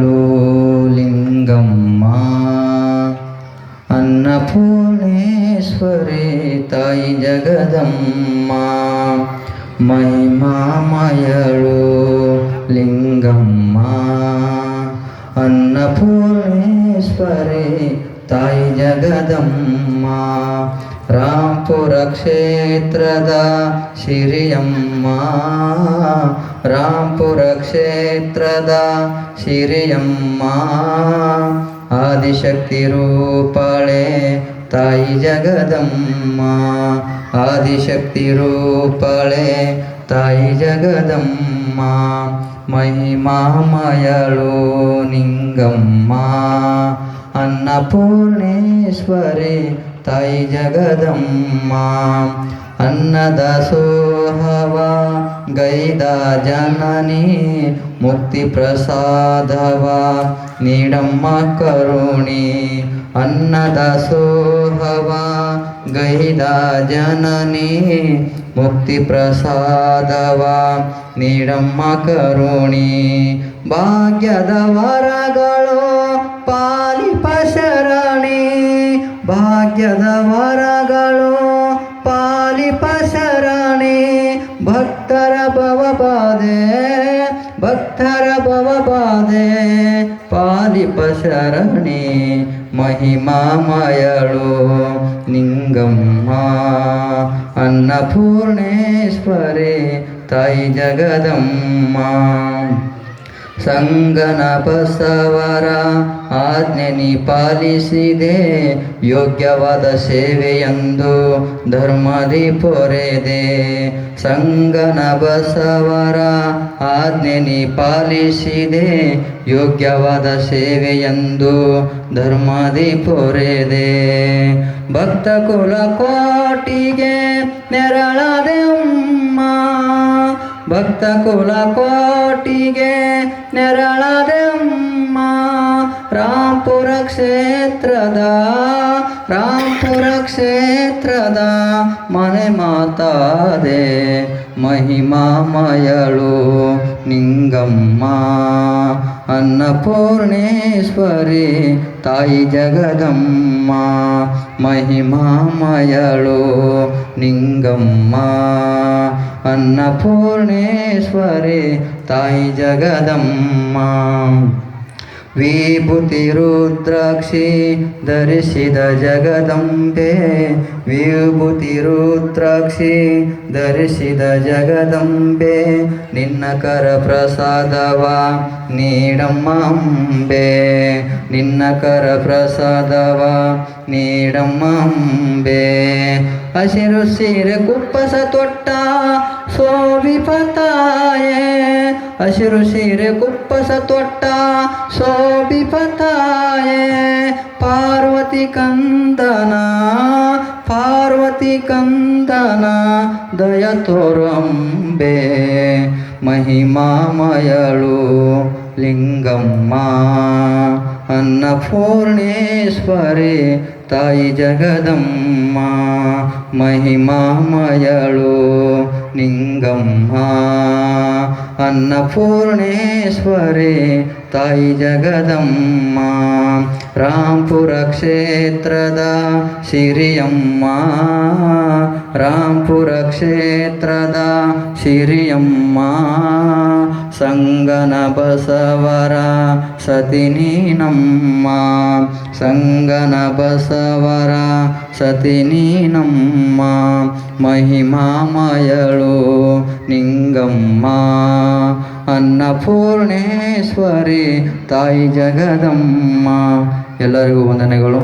ಳು ಲಿಂಗಮ್ಮ ಅನ್ನಪೂರ್ಣೇಶ್ವರಿ ತಾಯಿ ಜಗದಮ್ಮ ಮಹಿಮಾಮಯಳು ಲಿಂಗಮ್ಮ ಅನ್ನಪೂರ್ಣೇಶ್ವರಿ ತಾಯಿ ಜಗದಮ್ಮ ರಾಂಪುರ ಕ್ಷೇತ್ರದ ಶಿರಿಯಮ್ಮ ರಾಂಪುರ ಕ್ಷೇತ್ರದ ಶಿರಿಯಮ್ಮ ಆದಿಶಕ್ತಿ ರೂಪಳೆ ತಾಯಿ ಜಗದಮ್ಮ ಆದಿಶಕ್ತಿ ರೂಪಳೆ ತಾಯಿ ಜಗದಮ್ಮ, ಮಹಿಮಾಮಯಳು ನಿಂಗಮ್ಮ, ಅನ್ನಪೂರ್ಣೇಶ್ವರಿ ತಾಯಿ ಜಗದಮ್ಮ. ಅನ್ನದಾಸೋಹವ ಗೈದ ಜನನಿ, ಮುಕ್ತಿ ಪ್ರಸಾದವ, ನೀಡಮ್ಮ ಕರುಣಿ. ಅನ್ನದಾಸೋಹವ ಗೈದ ಜನನಿ, ಮುಕ್ತಿ ಪ್ರಸಾದವ, ನೀಡಮ್ಮ ಕರುಣಿ. ಭಾಗ್ಯದ ವರಗಳು ಭಾಗ್ಯದ ವರಗಳು ಪಾಲಿಪ ಶರಣಿ ಭಕ್ತರ ಭವಬಾಧೆ ಭಕ್ತರ ಭವಬಾಧೆ ಮಹಿಮಾಮಯಳು ನಿಂಗಮ್ಮ ಅನ್ನಪೂರ್ಣೇಶ್ವರೇ ತಾಯಿ ಜಗದಮ್ಮ. ಸಂಗನ ಬಸವರ ಆಜ್ಞೆ ನೀ ಪಾಲಿಸಿದೆ ಯೋಗ್ಯವಾದ ಸೇವೆಯೆಂದು ಧರ್ಮದಿ ಪೊರೆದೆ. ಸಂಗನ ಬಸವರ ಆಜ್ಞೆ ನೀ ಪಾಲಿಸಿದೆ ಯೋಗ್ಯವಾದ ಸೇವೆಯೆಂದು ಧರ್ಮದಿ ಪೊರೆದೆ. ಭಕ್ತ ಕುಲ ಕೋಟಿಗೆ ನೆರಳದೆ ಭಕ್ತ ಕುಲ ಕೋಟಿಗೆ ನೆರಳದಮ್ಮ. ರಾಂಪುರ ಕ್ಷೇತ್ರದ ರಾಂಪುರ ಕ್ಷೇತ್ರದ ಮನೆ ಮಾತಾದೆ ಮಹಿಮಾಮಯಳು ನಿಂಗಮ್ಮ. ಅನ್ನಪೂರ್ಣೇಶ್ವರಿ ತಾಯಿ ಜಗದಮ್ಮ. ಮಹಿಮಾಮಯಳು ನಿಂಗಮ್ಮ. ಅನ್ನಪೂರ್ಣೇಶ್ವರಿ ತಾಯಿ ಜಗದಮ್ಮ ವಿಭೂತಿ ರುದ್ರಾಕ್ಷಿ ಜಗದಂಬೆ. ವಿಭೂತಿ ರುದ್ರಾಕ್ಷಿ ಜಗದಂಬೆ. ನಿನ್ನ ಕರ ಪ್ರಸಾದವ ನೀಡಮ್ಮಂಬೆ ನಿನ್ನ ಕರ ಪ್ರಸಾದವ ನೀಡಮ್ಮಂಬೆ ಹಸಿರು ಸೀರೆ ಕುಪ್ಪಸ ತೊಟ್ಟ ಸೋಬಿಪತಾಯೇ ಹಸಿರು ಸೀರೆ ಕುಪ್ಪಸ ತೊಟ್ಟ ಸೋಬಿಪತಾಯೇ ಪಾರ್ವತಿ ಕಂದನ ಪಾರ್ವತಿ ಕಂದನ ದಯ ತೋರಂಬೆ ಮಹಿಮಾಮಯಳು ಲಿಂಗಮ್ಮ ಅನ್ನಪೂರ್ಣೇಶ್ವರಿ ತಾಯಿ ಜಗದಮ್ಮ ಮಹಿಮಾಮಯಳು ನಿಂಗಮ್ಮ ಅನ್ನಪೂರ್ಣೇಶ್ವರಿ, ತಾಯಿ ಜಗದಮ್ಮ. ರಾಂಪುರ ಕ್ಷೇತ್ರದ ಶಿರಿಯಮ್ಮ. ರಾಂಪುರ ಕ್ಷೇತ್ರದ ಶಿರಿಯಮ್ಮ. ಸಂಗನ ಬಸವರ ಸತಿನೀನಮ್ಮ. ಸಂಗನ ಬಸವರ ಸತಿನೀನಮ್ಮ. ಮಹಿಮಾಮಯಳು ನಿಂಗಮ್ಮ. ಅನ್ನಪೂರ್ಣೇಶ್ವರಿ ತಾಯಿ ಜಗದಮ್ಮ. ಎಲ್ಲರಿಗೂ ವಂದನೆಗಳು.